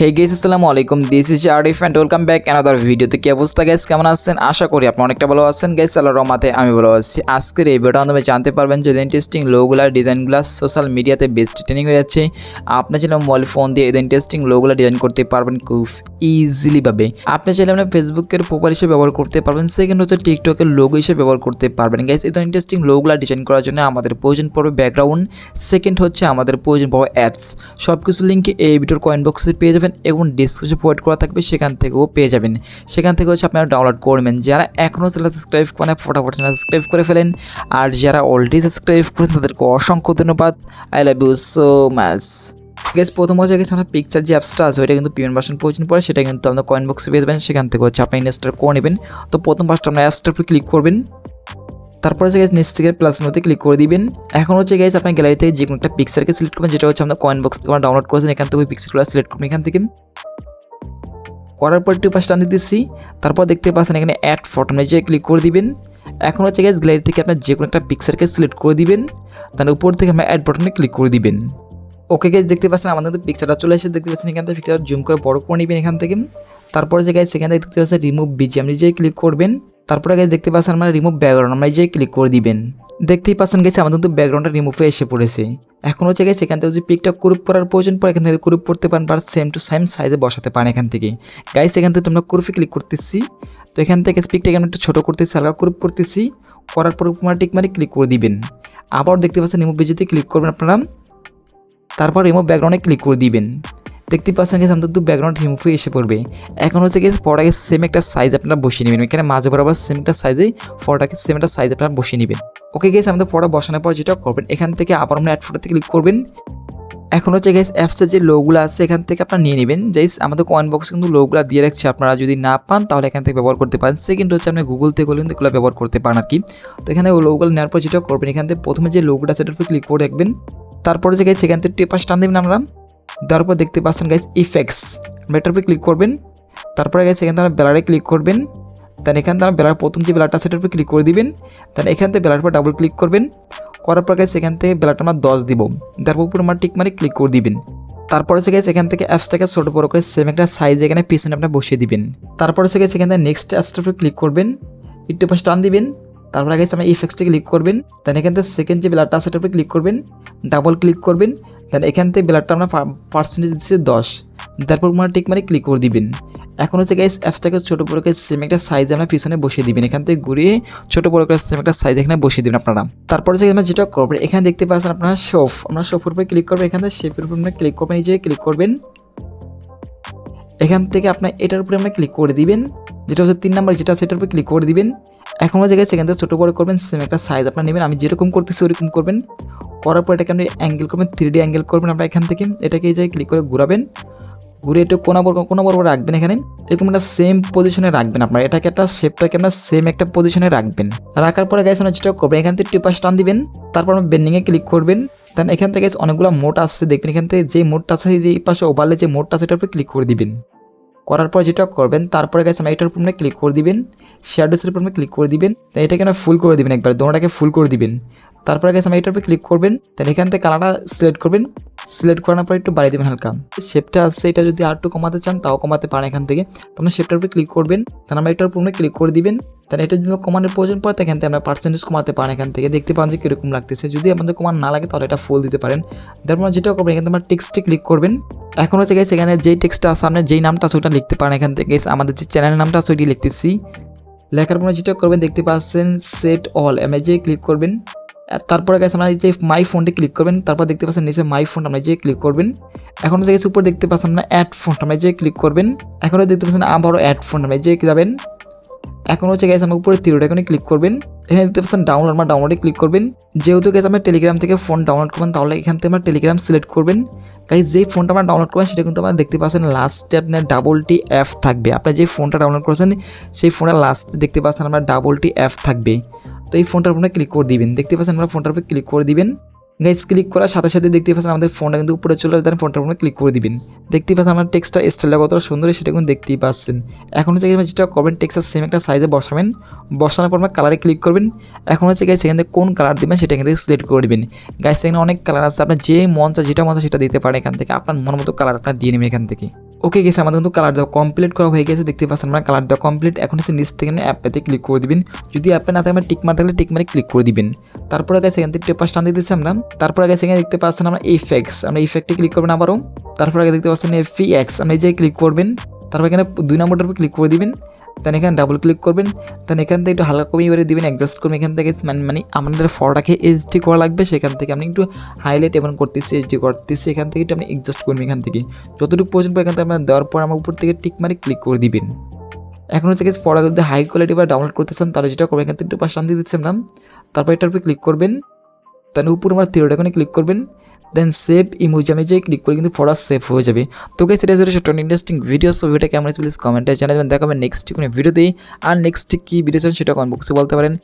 হে guys আসসালামু আলাইকুম। This is Arif and welcome back another ভিডিওতে কি অবস্থা গাইস কেমন আছেন? আশা করি আপনি অনেকটা ভালো আছেন। গাইস আল্লাহ রহমাতে আমি ভালো আছি। আজকের এই ভিডিওটা মাধ্যমে জানতে পারবেন যে ইন্টারেস্টিং লোগুলা ডিজাইনগুলো সোশ্যাল মিডিয়াতে বেস্ট ট্রেনিং হয়ে যাচ্ছে। আপনি চাইলে মোবাইল ফোন দিয়ে এই ইন্টারেস্টিং লোগুলা ডিজাইন করতে পারবেন খুব ইজিলিভাবে আপনি চাইলে আপনার ফেসবুকের প্রোফাইল হিসেবে ব্যবহার করতে পারবেন। সেকেন্ড হচ্ছে টিকটকের লোগো হিসেবে ব্যবহার করতে পারবেন। গাইস এই ইন্টারেস্টিং লোগুলা ডিজাইন করার জন্য আমাদের প্রয়োজন পড়বে ব্যাকগ্রাউন্ড সেকেন্ড হচ্ছে আমাদের প্রয়োজন পড়বে অ্যাপস সব কিছু লিঙ্কে এই ভিডিওর কয়েন বক্সে পেয়ে যাবেন। এবং ডিসক্রিপশন প্রোভাইড করা থাকবে সেখান থেকেও পেয়ে যাবেন। সেখান থেকে হচ্ছে আপনারা ডাউনলোড করবেন যারা এখনও চ্যানেল সাবস্ক্রাইব করে না, ফটাফট চ্যানেল সাবস্ক্রাইব করে ফেলেন। আর যারা অলরেডি সাবস্ক্রাইব করেছেন তাদেরকে অসংখ্য ধন্যবাদ। I love you so much guys প্রথম হচ্ছে গেছে আমার পিকচার যে অ্যাপসটা আছে ওইটা কিন্তু পেমেন্ট ভার্সন প্রয়োজন পরে সেটা কিন্তু আপনার কয়েন বক্সে পেয়ে যাবেন। সেখান থেকে হচ্ছে আপনি ইনস্টল করে নেবেন। তো প্রথম ফার্স্ট আপনার অ্যাপসটার উপরে ক্লিক করবেন। তারপর হচ্ছে গেছে নিচ থেকে প্লাস মধ্যে ক্লিক করে দিবেন। এখন হচ্ছে গেছে আপনার গ্যালারি থেকে যে কোনো একটা পিকচারকে সিলেক্ট করবেন, যেটা হচ্ছে আপনার কয়েন বক্স তোমার ডাউনলোড করেছেন, এখান থেকে ওই পিকচারগুলো সিলেক্ট করবেন এখান থেকে। করার পর একটু পাশে টান দিতেছি, তারপর দেখতে পাচ্ছেন এখানে অ্যাড ফটো যে ক্লিক করে দিবেন। এখন হচ্ছে গেছে গ্যালারি থেকে আপনার যে কোনো একটা পিকচারকে সিলেক্ট করে দিবেন তার উপর থেকে আপনার অ্যাড বাটনে ক্লিক করে দিবেন। ওকে গেছে দেখতে পাচ্ছেন আমাদের কিন্তু পিকচারটা চলে এসে দেখতে পাচ্ছেন এখান থেকে পিকচার জুম করে বড় করে নেবেন এখান থেকে। তারপরে যে গাইজ সেখান থেকে দেখতে পাচ্ছেন রিমুভ বিজি আপনি যে ক্লিক করবেন। তারপরে গাইজ দেখতে পাচ্ছেন আমরা রিমুভ ব্যাকগ্রাউন্ড আমরা যে ক্লিক করে দিবেন। দেখতেই পাচ্ছেন গেছে আমাদের কিন্তু ব্যাকগ্রাউন্ডটা রিমুভ হয়ে এসে পড়েছে। এখন হচ্ছে গেছে এখান থেকে যদি পিকটা ক্রুপ করার প্রয়োজন পড়ে, এখান থেকে ক্রুপ করতে পারেন বা সেম টু সেম সাইজে বসাতে পারেন এখান থেকে। গাইস এখান থেকে তোমরা গ্রুপে ক্লিক করতেছি। তো এখান থেকে পিকটা এখানে একটু ছোটো করতেছি, হালকা ক্রুপ করতেছি। করার পর তোমার টিক মারি ক্লিক করে দিবেন। আবার দেখতে পাচ্ছেন রিমুভ বিজিতে ক্লিক করবেন আপনারা, তারপর রিমুভ ব্যাকগ্রাউন্ডে ক্লিক করে দিবেন। দেখতে পাচ্ছেন গেছে আমাদের ব্যাকগ্রাউন্ড রিমুভ হয়ে এসে পড়বে। এখন হচ্ছে গেছে ফটোটাকে সেম একটা সাইজ আপনারা বসিয়ে নেবেন। এখানে মাঝে বরাবর সেম একটা সাইজে ফটোটাকে সেম একটা সাইজ আপনারা বসিয়ে নেবেন। ওকে গেছে আমাদের ফটো বসানোর পর যেটা করবেন, এখান থেকে আবার আমরা অ্যাড ফটোতে ক্লিক করবেন। এখন হচ্ছে গেস অ্যাপসের যে লোগুলো আছে, এখান থেকে আপনারা নিয়ে নেবেন। যেই আমাদের কয়েন বক্সে কিন্তু লোগুলো দিয়ে রাখছে, আপনারা যদি না পান, তাহলে এখান থেকে ব্যবহার করতে পারেন। সেকেন্ড হচ্ছে আপনি গুগল থেকে কিন্তু এগুলো ব্যবহার করতে পারেন আর কি। তো এখানে ওই লোগুলো নেওয়ার পর যেটা করবেন, এখান থেকে প্রথমে যে লোগোটা সেটার উপর ক্লিক করে রাখবেন তারপরে যে গাইস সেখান থেকে টেপাস টান দেবেন আমরা দেওয়ার পর দেখতে পাচ্ছেন গাইস ইফেক্টস আমরা এটার উপরে ক্লিক করবেন, তারপরে গাইস এখান থেকে বেলারে ক্লিক করবেন দেন এখান থেকে বেলার প্রথম যে বেলাটা সেটার উপরে ক্লিক করে দিবেন দেন এখান থেকে বেলার পর ডাবল ক্লিক করবেন, করার পর গাইস এখান থেকে বেলাটা আমরা দশ দিব তারপর উপর আমার টিক মারি ক্লিক করে দিবেন। তারপরে হচ্ছে গেছে এখান থেকে অ্যাপস থেকে ছোটো বড়ো করে সেম একটা সাইজ এখানে পিছনে আপনার বসিয়ে দিবেন। তারপরে সে গেছে এখান থেকে নেক্সট অ্যাপসটার উপরে ক্লিক করবেন, একটু পাশে টান দিবেন, তারপরে গেছে আপনি ইফেক্টসে ক্লিক করবেন দেন এখান থেকে সেকেন্ড যে বেলারটা সেটার উপরে ক্লিক করবেন ডাবল ক্লিক করবেন দেন এখান থেকে ব্লাডটা আপনার পার্সেন্টেজ দিচ্ছে দশ। তারপর আপনার টিক মারি ক্লিক করে দিবেন। এখন হচ্ছে গাইস অ্যাপসটাকে ছোটো বড় করে সেম একটা সাইজ আপনার পিছনে বসিয়ে দিবেন। এখান থেকে ঘুরিয়ে ছোটো বড় করে সেম একটা সাইজ এখানে বসিয়ে দিবেন আপনারা। তারপরে হচ্ছে আমরা যেটা করবেন এখানে দেখতে পাচ্ছেন আপনারা শোফ আপনার শোফের উপরে ক্লিক করবেন এখান থেকে শেপের উপর আমরা ক্লিক করবেন এই যে ক্লিক করবেন। এখান থেকে আপনার এটার উপরে আমরা ক্লিক করে দিবেন। যেটা হচ্ছে তিন নাম্বার যেটা আছে এটার উপরে ক্লিক করে দিবেন। এখন জায়গায় সেখান থেকে ছোটো বড় করবেন সেম একটা সাইজ আপনার নেবেন। আমি যেরকম করতেছি ওরকম করবেন। করার পর এটাকে আপনি অ্যাঙ্গেল করবেন থ্রি ডি অ্যাঙ্গেল করবেন আপনার এখান থেকে। এটাকে এই জায়গায় ক্লিক করে ঘুরাবেন। ঘুরে একটু কোনা বড় কোনা বড় রাখবেন এখানে। এরকম একটা সেম পজিশনে রাখবেন আপনার। এটাকে একটা শেপটাকে আপনার সেম একটা পজিশনে রাখবেন। রাখার পরে গাইস আমরা যেটা করবেন এখান থেকে টিপাস টান দিবেন। তারপর আমরা বেন্ডিংয়ে ক্লিক করবেন। দেন এখান থেকে অনেকগুলো মোড আসছে। দেখবেন এখান থেকে যে মোডটা আছে যে পাশে ওভারলে যে মোডটা আছে, এটার উপরে ক্লিক করে দিবেন। করার পর যেটা করবেন, তারপরে গেছে আমরা এটার উপরে ক্লিক করে দিবেন শ্যাডোসের উপর ক্লিক করে দিবেন তাই এটাকে না ফুল করে দিবেন একবার, দোনোটাকে ফুল করে দিবেন। তারপরে গেছে আমরা এটার উপরে ক্লিক করবেন তাহলে এখান থেকে কালারটা সিলেক্ট করবেন সিলেক্ট করার পর একটু বাড়িয়ে দেবেন হালকা। শেপটা আসছে এটা যদি আর একটু কমাতে চান, তাও কমাতে পারেন এখান থেকে। তো আমরা শেপটার উপরে ক্লিক করবেন তাহলে আমরা এটার উপর ক্লিক করে দিবেন তাহলে এটার জন্য কমানোর প্রয়োজন পড়ে এখান থেকে আমরা পার্সেন্টেজ কমাতে পারেন এখান থেকে। দেখতে পান যে কীরকম লাগতেছে। যদি আমাদের কমান না লাগে, তাহলে এটা ফুল দিতে পারেন। তারপর যেটা করবেন এখান থেকে আমরা টেক্সটে ক্লিক করবেন। এখন হচ্ছে গেছে এখানে যেই টেক্সটটা আছে আপনার যেই নামটা আছে, ওটা লিখতে পারেন এখান থেকে। আমাদের যে চ্যানেলের নামটা আছে, ওইটি লিখতেছি। লেখার পর যেটা করবেন, দেখতে পাচ্ছেন সেট অল এমএ যে ক্লিক করবেন। তারপরে গেছে আমরা যে মাই ফোনটি ক্লিক করবেন, তারপর দেখতে পাচ্ছেন নিচে মাই ফোন আমরা যে ক্লিক করবেন। এখন দেখেছি উপর দেখতে পাচ্ছেন আপনার অ্যাড ফোন আমরা যে ক্লিক করবেন। এখনও দেখতে পাচ্ছেন, আবারও অ্যাড ফোন আমরা যে যাবেন। এখন হচ্ছে গেছে আমার উপরে তিরোটা এখানে ক্লিক করবেন। এখানে দেখতে পাচ্ছেন ডাউনলোড আমার ডাউনলোডে ক্লিক করবেন। যেহেতু গেছে আমরা টেলিগ্রাম থেকে ফোন ডাউনলোড করবেন, তাহলে এখান থেকে আমরা টেলিগ্রাম সিলেক্ট করবেন। গাইজ যেই ফোনটা আমরা ডাউনলোড করবেন, সেটা কিন্তু আমরা দেখতে পাচ্ছেন লাস্টে আপনার ডাবল টি অ্যাপ থাকবে। আপনার যে ফোনটা ডাউনলোড করেছেন, সেই ফোনের লাস্টে দেখতে পাচ্ছেন আমরা ডাবল টি অ্যাপ থাকবে। তো এই ফোনটার উপরে ক্লিক করে দিবেন। দেখতে পাচ্ছেন আমরা ফোনটার উপরে ক্লিক করে দিবেন। গাইজ ক্লিক করার সাথে সাথে দেখতে পাচ্ছেন আমাদের ফোনটা কিন্তু উপরে চলে আসবে ফোনটার উপরে ক্লিক করে দিবেন। দেখতে পাচ্ছেন আমার টেক্সটটা স্টাইলটা কতটা সুন্দর, সেটা কিন্তু দেখতেই পাচ্ছেন। এখন হচ্ছে গিয়ে যেটা করবেন টেক্সটার সেম একটা সাইজে বসাবেন। বসানোর পর কালারে ক্লিক করবেন। এখন হচ্ছে গাইজ সেখান থেকে কোন কালার দেবেন, সেটা এখান থেকে সিলেক্ট করে দেবেন। গাইজ সেখানে অনেক কালার আছে, আপনার যে মন চায়, যেটা মন চায়, সেটা দিতে পারেন এখান থেকে। আপনার মন মতো কালার আপনার দিয়ে নেবেন এখান থেকে। ওকে গেছে আমাদের কিন্তু কালার দেওয়া কমপ্লিট করা হয়ে গেছে, দেখতে পাচ্ছেন আমরা কালার দেওয়া কমপ্লিট এখন এসে নিচ থেকে অ্যাপেতে ক্লিক করে দিবেন। যদি অ্যাপে না থাকে টিক মার থাকলে টিক মারে ক্লিক করে দিবেন। তারপরে গেছে এখান থেকে টেপার টান দিতেছি আমরা। তারপরে গেছে এখানে দেখতে পাচ্ছেন আমরা ইফেক্টস আমরা ইফেক্টে ক্লিক করবেন আবারও। তারপরে আগে দেখতে পাচ্ছেন এফি এক্স। আপনি যে ক্লিক করবেন, তারপর এখানে দুই নম্বরটার উপর ক্লিক করে দিবেন। দেন এখানে ডাবল ক্লিক করবেন। দেন এখান থেকে একটু হালকা কমে এবারে দিবেন অ্যাডজাস্ট করবেন। এখান থেকে মানে মানে আমাদের ফটোটাকে এইচডি করা লাগবে, সেখান থেকে আপনি একটু হাইলাইট এবং করতেছি এইচডি করতেছি। এখান থেকে একটু আপনি অ্যাডজাস্ট করবেন এখান থেকে। যতটুকু প্রয়োজন পড়ে এখান থেকে আপনার দেওয়ার পর আমার উপর থেকে টিক মারি ক্লিক করে দিবেন। এখন হচ্ছে গেছে পড়া যদি হাই কোয়ালিটি বা ডাউনলোড করতে চান তাহলে যেটা করবেন, এখান থেকে একটু পাশ শান্তি দিচ্ছেন না তারপর এটার উপরে ক্লিক করবেন। দেন উপর আমার থিওটা এখানে ক্লিক করবেন। দেন সেভ ইমোজি আমি যে ক্লিক করি কিন্তু ফটো সেভ হয়ে যাবে। তো গাইস এটা ছিল ছোট ইন্টারেস্টিং ভিডিও সো ভিডিওটা কেমন প্লিজ কমেন্টে জানাবেন। দেখাবেন নেক্সট কোনো ভিডিওতেই আর নেক্সট কী ভিডিও চান সেটা কমেন্ট বক্সে বলতে পারেন।